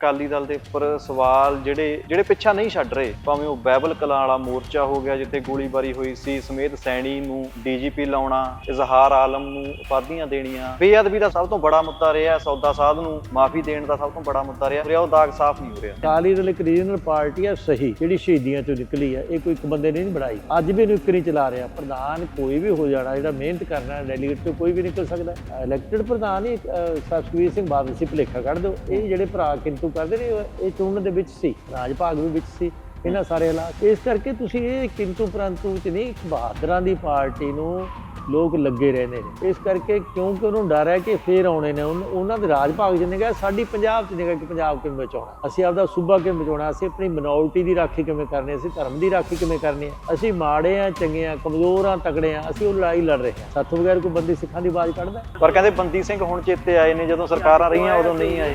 ਅਕਾਲੀ ਦਲ ਦੇ ਉੱਪਰ ਸਵਾਲ ਜਿਹੜੇ ਜਿਹੜੇ ਪਿੱਛਾ ਨਹੀਂ ਛੱਡ ਰਹੇ, ਭਾਵੇਂ ਉਹ ਬਾਈਬਲ ਕਲਾਂ ਵਾਲਾ ਮੋਰਚਾ ਹੋ ਗਿਆ ਜਿੱਥੇ ਗੋਲੀਬਾਰੀ ਹੋਈ ਸੀ, ਸਮੇਤ ਸੈਣੀ ਨੂੰ ਡੀਜੀਪੀ ਲਾਉਣਾ, ਇਜ਼ਹਾਰ ਆਲਮ ਨੂੰ ਉਪਾਧੀਆਂ ਦੇਣੀਆਂ, ਬੇਅਦਬੀ ਦਾ ਸਭ ਤੋਂ ਬੜਾ ਮੁੱਦਾ ਰਿਹਾ, ਸੌਦਾ ਸਾਧ ਨੂੰ ਮਾਫੀ ਦੇਣ ਦਾ ਸਭ ਤੋਂ ਬੜਾ ਮੁੱਦਾ ਰਿਹਾ ਰਿਹਾ ਉਹ ਦਾਗ ਸਾਫ਼ ਨਹੀਂ ਹੋ ਰਿਹਾ। ਅਕਾਲੀ ਦਲ ਇੱਕ ਰੀਜਨਲ ਪਾਰਟੀ ਹੈ, ਸਹੀ, ਜਿਹੜੀ ਸ਼ਹੀਦੀਆਂ ਚੋਂ ਨਿਕਲੀ ਹੈ, ਇਹ ਕੋਈ ਇੱਕ ਬੰਦੇ ਨੇ ਨਹੀਂ ਬਣਾਈ। ਅੱਜ ਵੀ ਇਹਨੂੰ ਇੱਕ ਨਹੀਂ ਚਲਾ ਰਿਹਾ, ਪ੍ਰਧਾਨ ਕੋਈ ਵੀ ਹੋ ਜਾਣਾ, ਜਿਹੜਾ ਮਿਹਨਤ ਕਰਨਾ ਡੈਲੀਗੇਟ ਤੋਂ ਕੋਈ ਵੀ ਨਿਕਲ ਸਕਦਾ ਇਲੈਕਟਡ ਪ੍ਰਧਾਨ ਹੀ ਸਤਵੀਰ ਸਿੰਘ ਬਾਦਲ ਸੀ, ਭੁਲੇਖਾ ਕੱਢ ਦਿਓ। ਇਹ ਜਿਹੜੇ ਭਰਾ ਕਿੰਤੂ ਕਰਦੇ ਨੇ ਇਹ- ਇਹ ਦੇ ਵਿੱਚ ਸੀ, ਰਾਜ ਭਾਗ ਵੀ ਵਿੱਚ ਸੀ, ਇਹਨਾਂ ਸਾਰੇ ਹਾਲਾਤ। ਇਸ ਕਰਕੇ ਤੁਸੀਂ ਇਹ ਕਿੰਤੂ ਪ੍ਰੰਤੂ ਚ ਨਹੀਂ, ਇੱਕ ਬਹਾਦਰਾਂ ਦੀ ਪਾਰਟੀ ਨੂੰ ਲੋਕ ਲੱਗੇ ਰਹਿੰਦੇ ਨੇ। ਇਸ ਕਰਕੇ ਕਿਉਂਕਿ ਉਹਨੂੰ ਡਰ ਹੈ ਕਿ ਫੇਰ ਆਉਣੇ ਨੇ, ਉਹਨਾਂ ਦੇ ਰਾਜ ਭਾਗ ਜਿੰਨੇ ਸਾਡੀ ਪੰਜਾਬ ਚ ਨਿਕਲ ਕਿ ਪੰਜਾਬ ਕਿਵੇਂ ਬਚਾਉਣਾ। ਅਸੀਂ ਆਪਦਾ ਸੂਬਾ ਕਿਵੇਂ ਬਚਾਉਣਾ, ਅਸੀਂ ਆਪਣੀ ਮਿਨੋਰਟੀ ਦੀ ਰਾਖੀ ਕਿਵੇਂ ਕਰਨੀ, ਅਸੀਂ ਧਰਮ ਦੀ ਰਾਖੀ ਕਿਵੇਂ ਕਰਨੀ ਹੈ। ਅਸੀਂ ਮਾੜੇ ਆ ਚੰਗੇ ਆ ਕਮਜ਼ੋਰ ਆ ਤਕੜੇ ਆ ਅਸੀਂ ਉਹ ਲੜਾਈ ਲੜ ਰਹੇ ਹਾਂ। ਸਾਥੋਂ ਬਗੈਰ ਕੋਈ ਬੰਦੀ ਸਿੱਖਾਂ ਦੀ ਆਵਾਜ਼ ਕੱਢਦਾ? ਪਰ ਕਹਿੰਦੇ ਬੰਦੀ ਸਿੰਘ ਹੁਣ ਚੇਤੇ ਆਏ ਨੇ, ਜਦੋਂ ਸਰਕਾਰਾਂ ਰਹੀਆਂ, ਉਦੋਂ ਨਹੀਂ ਆਏ।